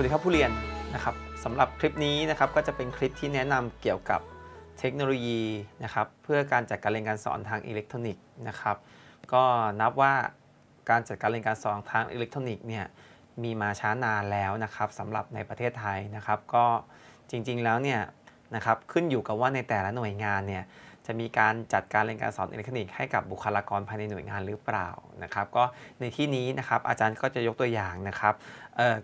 สวัสดีครับผู้เรียนนะครับสำหรับคลิปนี้นะครับก็จะเป็นคลิปที่แนะนำเกี่ยวกับเทคโนโลยีนะครับเพื่อการจัดการเรียนการสอนทางอิเล็กทรอนิกส์นะครับก็นับว่าการจัดการเรียนการสอนทางอิเล็กทรอนิกส์เนี่ยมีมาช้านานแล้วนะครับสำหรับในประเทศไทยนะครับ ก็จริงๆแล้วเนี่ยนะครับขึ้นอยู่กับว่าในแต่ละหน่วยงานเนี่ย จะมีการจัดการเรียนการสอนอิเล็กทรอนิกส์ให้กับบุคลากรภายในหน่วยงานหรือเปล่านะครับ ก็ในที่นี้นะครับอาจารย์ก็จะยกตัวอย่างนะครับ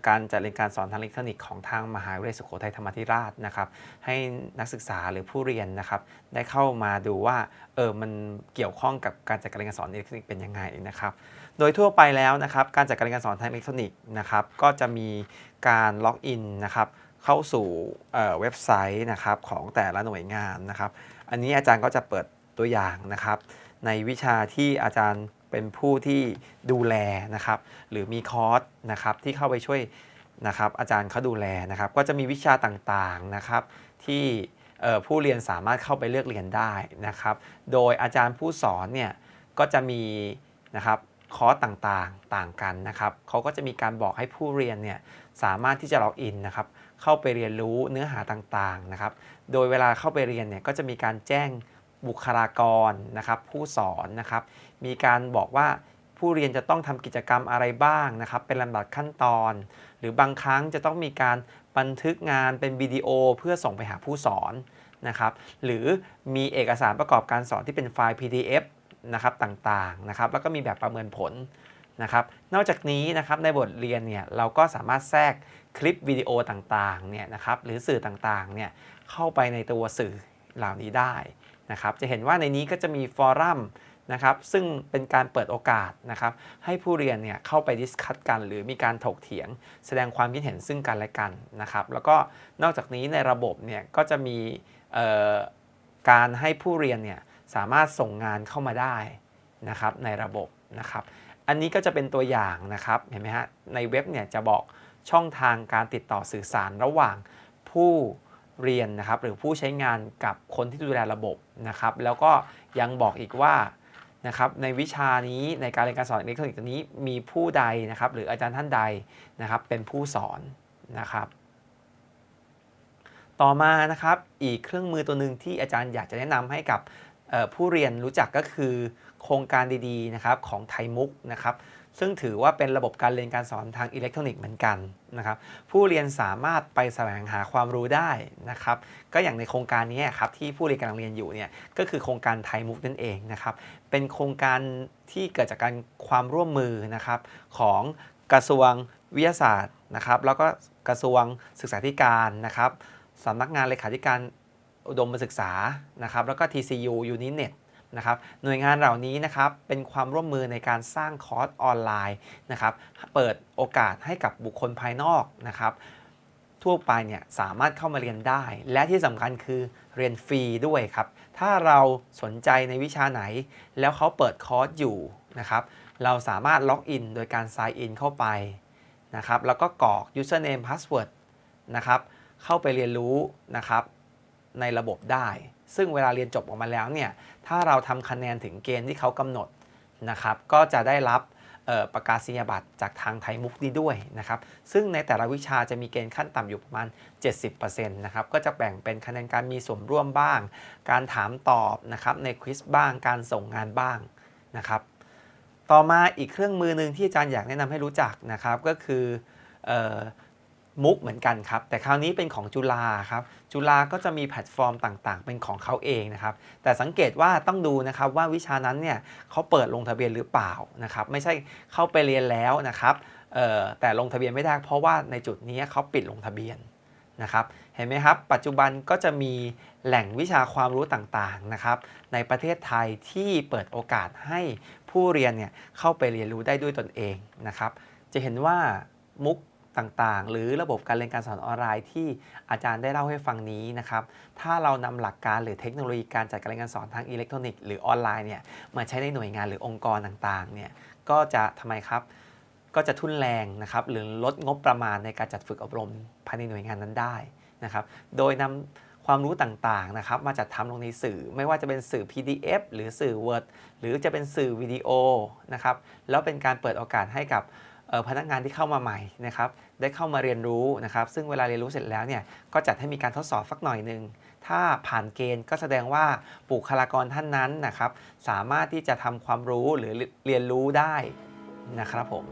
การจัดเรียนการสอนทางอิเล็กทรอนิกส์ของทางมหาวิทยาลัยสุโขทัยธรรมาธิราชนะครับให้นักศึกษาหรือผู้เรียนนะครับได้เข้ามาดูว่าเออมันเกี่ยวข้องกับการจัดการเรียนการสอนอิเล็กทรอนิกส์เป็นยังไงนะครับ โดยทั่วไปแล้วนะครับการจัดการเรียนการสอนทางอิเล็กทรอนิกส์นะครับก็จะมีการล็อกอินนะครับ เข้าสู่เว็บไซต์นะครับของแต่ละหน่วยงานนะครับ อันนี้อาจารย์ก็จะเปิดตัวอย่างนะครับ ในวิชาที่อาจารย์เป็นผู้ที่ดูแลนะครับ หรือมีคอร์สนะครับที่เข้าไปช่วยนะครับ อาจารย์เขาดูแลนะครับ ก็จะมีวิชาต่างๆนะครับ ที่ผู้เรียนสามารถเข้าไปเลือกเรียนได้นะครับ โดยอาจารย์ผู้สอนเนี่ยก็จะมีนะครับคอร์สต่างๆต่างกันนะครับเขาก็จะมีการบอกให้ผู้เรียนเนี่ยสามารถที่จะล็อกอินนะครับ เข้าไปเรียนรู้เนื้อหาต่างๆนะครับ โดยเวลาเข้าไปเรียนเนี่ยก็จะมีการแจ้งบุคลากรนะครับผู้สอนนะครับ มีการบอกว่าผู้เรียนจะต้องทำกิจกรรมอะไรบ้างนะครับ เป็นลำดับขั้นตอน หรือบางครั้งจะต้องมีการบันทึกงานเป็นวิดีโอเพื่อส่งไปหาผู้สอนนะครับ หรือมีเอกสารประกอบการสอนที่เป็นไฟล์ PDF นะครับต่างๆนะครับ แล้วก็มีแบบประเมินผล นะครับ นอกจากนี้นะครับในบทเรียนเนี่ยเราก็สามารถแทรกคลิปวิดีโอต่างๆเนี่ยนะครับหรือสื่อต่างๆเนี่ยเข้าไปในตัวสื่อเหล่านี้ได้นะครับ จะเห็นว่าในนี้ก็จะมีฟอรัมนะครับซึ่งเป็นการเปิดโอกาสนะครับให้ผู้เรียนเนี่ยเข้าไปดิสคัตกัน หรือมีการถกเถียง แสดงความคิดเห็นซึ่งกันและกันนะครับ แล้วก็นอกจากนี้ในระบบเนี่ยก็จะมีการให้ผู้เรียนเนี่ยสามารถส่งงานเข้ามาได้นะครับในระบบนะครับ อันนี้ก็จะเป็นตัวอย่างนะครับเห็นไหมฮะในเว็บเนี่ยจะบอกช่องทางการติดต่อสื่อสารระหว่างผู้เรียนนะครับหรือผู้ใช้งานกับคนที่ดูแลระบบนะครับ แล้วก็ยังบอกอีกว่านะครับในวิชานี้ในการเรียนการสอนอิเล็กทรอนิกส์ตัวนี้มีผู้ใดนะครับ หรืออาจารย์ท่านใดนะครับเป็นผู้สอนนะครับ ต่อมานะครับอีกเครื่องมือตัวหนึ่งที่อาจารย์อยากจะแนะนำให้กับ ผู้เรียนรู้จักก็คือโครงการดีๆนะครับของไทยมุกนะครับซึ่งถือว่าเป็นระบบการเรียนการสอนทางอิเล็กทรอนิกส์เหมือนกันนะครับผู้เรียนสามารถไปแสวงหาความรู้ได้นะครับก็อย่างในโครงการนี้ครับที่ผู้เรียนกำลังเรียนอยู่เนี่ยก็คือโครงการไทยมุกนั่นเองนะครับเป็นโครงการที่เกิดจากการความร่วมมือนะครับของกระทรวงวิทยาศาสตร์นะครับแล้วก็กระทรวงศึกษาธิการนะครับสำนักงานเลขาธิการ อุดมศึกษานะครับแล้วก็ TCU Uninet นะครับหน่วยงานเหล่านี้นะครับเป็นความร่วมมือในการสร้างคอร์สออนไลน์นะครับเปิดโอกาสให้กับบุคคลภายนอกนะครับทั่วไปเนี่ยสามารถเข้ามาเรียนได้ และที่สำคัญคือเรียนฟรีด้วยครับ ถ้าเราสนใจในวิชาไหน แล้วเขาเปิดคอร์สอยู่นะครับเราสามารถล็อกอินโดยการ sign in เข้าไปนะครับแล้วก็กรอก username password นะครับเข้าไปเรียนรู้นะครับ ในระบบได้ ซึ่งเวลาเรียนจบออกมาแล้วเนี่ยถ้าเราทำคะแนนถึงเกณฑ์ที่เขากำหนดนะครับก็จะได้รับประกาศนียบัตรจากทางไทยมุกนี้ด้วยนะครับซึ่งในแต่ละวิชาจะมีเกณฑ์ขั้นต่ำอยู่ประมาณ 70%นะครับก็จะแบ่งเป็นคะแนนการมีส่วนร่วมบ้าง การถามตอบนะครับในควิสบ้างการส่งงานบ้างนะครับต่อมาอีกเครื่องมือหนึ่งที่อาจารย์อยากแนะนำให้รู้จักนะครับก็คืออ มุกเหมือนกันครับ แต่คราวนี้เป็นของจุฬาครับ จุฬาก็จะมีแพลตฟอร์มต่างๆ เป็นของเขาเองนะครับ แต่สังเกตว่าต้องดูนะครับว่าวิชานั้นเนี่ยเขาเปิดลงทะเบียนหรือเปล่านะครับ ไม่ใช่เข้าไปเรียนแล้วนะครับแต่ลงทะเบียนไม่ได้เพราะว่าในจุดนี้เขาปิดลงทะเบียนนะครับ เห็นไหมครับ ปัจจุบันก็จะมีแหล่งวิชาความรู้ต่างๆนะครับในประเทศไทยที่เปิดโอกาสให้ผู้เรียนเนี่ยเข้าไปเรียนรู้ได้ด้วยตนเองนะครับ จะเห็นว่ามุก ต่างๆ หรือระบบการเรียนการสอนออนไลน์ที่อาจารย์ได้เล่าให้ฟังนี้นะครับ ถ้าเรานำหลักการหรือเทคโนโลยีการจัดการเรียนการสอนทางอิเล็กทรอนิกส์หรือออนไลน์เนี่ยมาใช้ในหน่วยงานหรือองค์กรต่างๆเนี่ยก็จะทำไมครับก็จะทุนแรงนะครับหรือลดงบประมาณในการจัดฝึกอบรมภายในหน่วยงานนั้นได้นะครับ โดยนำความรู้ต่างๆนะครับมาจัดทำลงในสื่อไม่ว่าจะเป็นสื่อ PDF หรือสื่อ Word หรือจะเป็นสื่อวิดีโอนะครับแล้วเป็นการเปิดโอกาสให้กับ พนักงานที่เข้ามาใหม่นะครับได้เข้ามาเรียนรู้นะครับ ซึ่งเวลาเรียนรู้เสร็จแล้วเนี่ยก็จัดให้มีการทดสอบสักหน่อยหนึ่งถ้าผ่านเกณฑ์ก็แสดงว่าบุคลากรท่านนั้นนะครับ สามารถที่จะทำความรู้หรือเรียนรู้ได้นะครับผม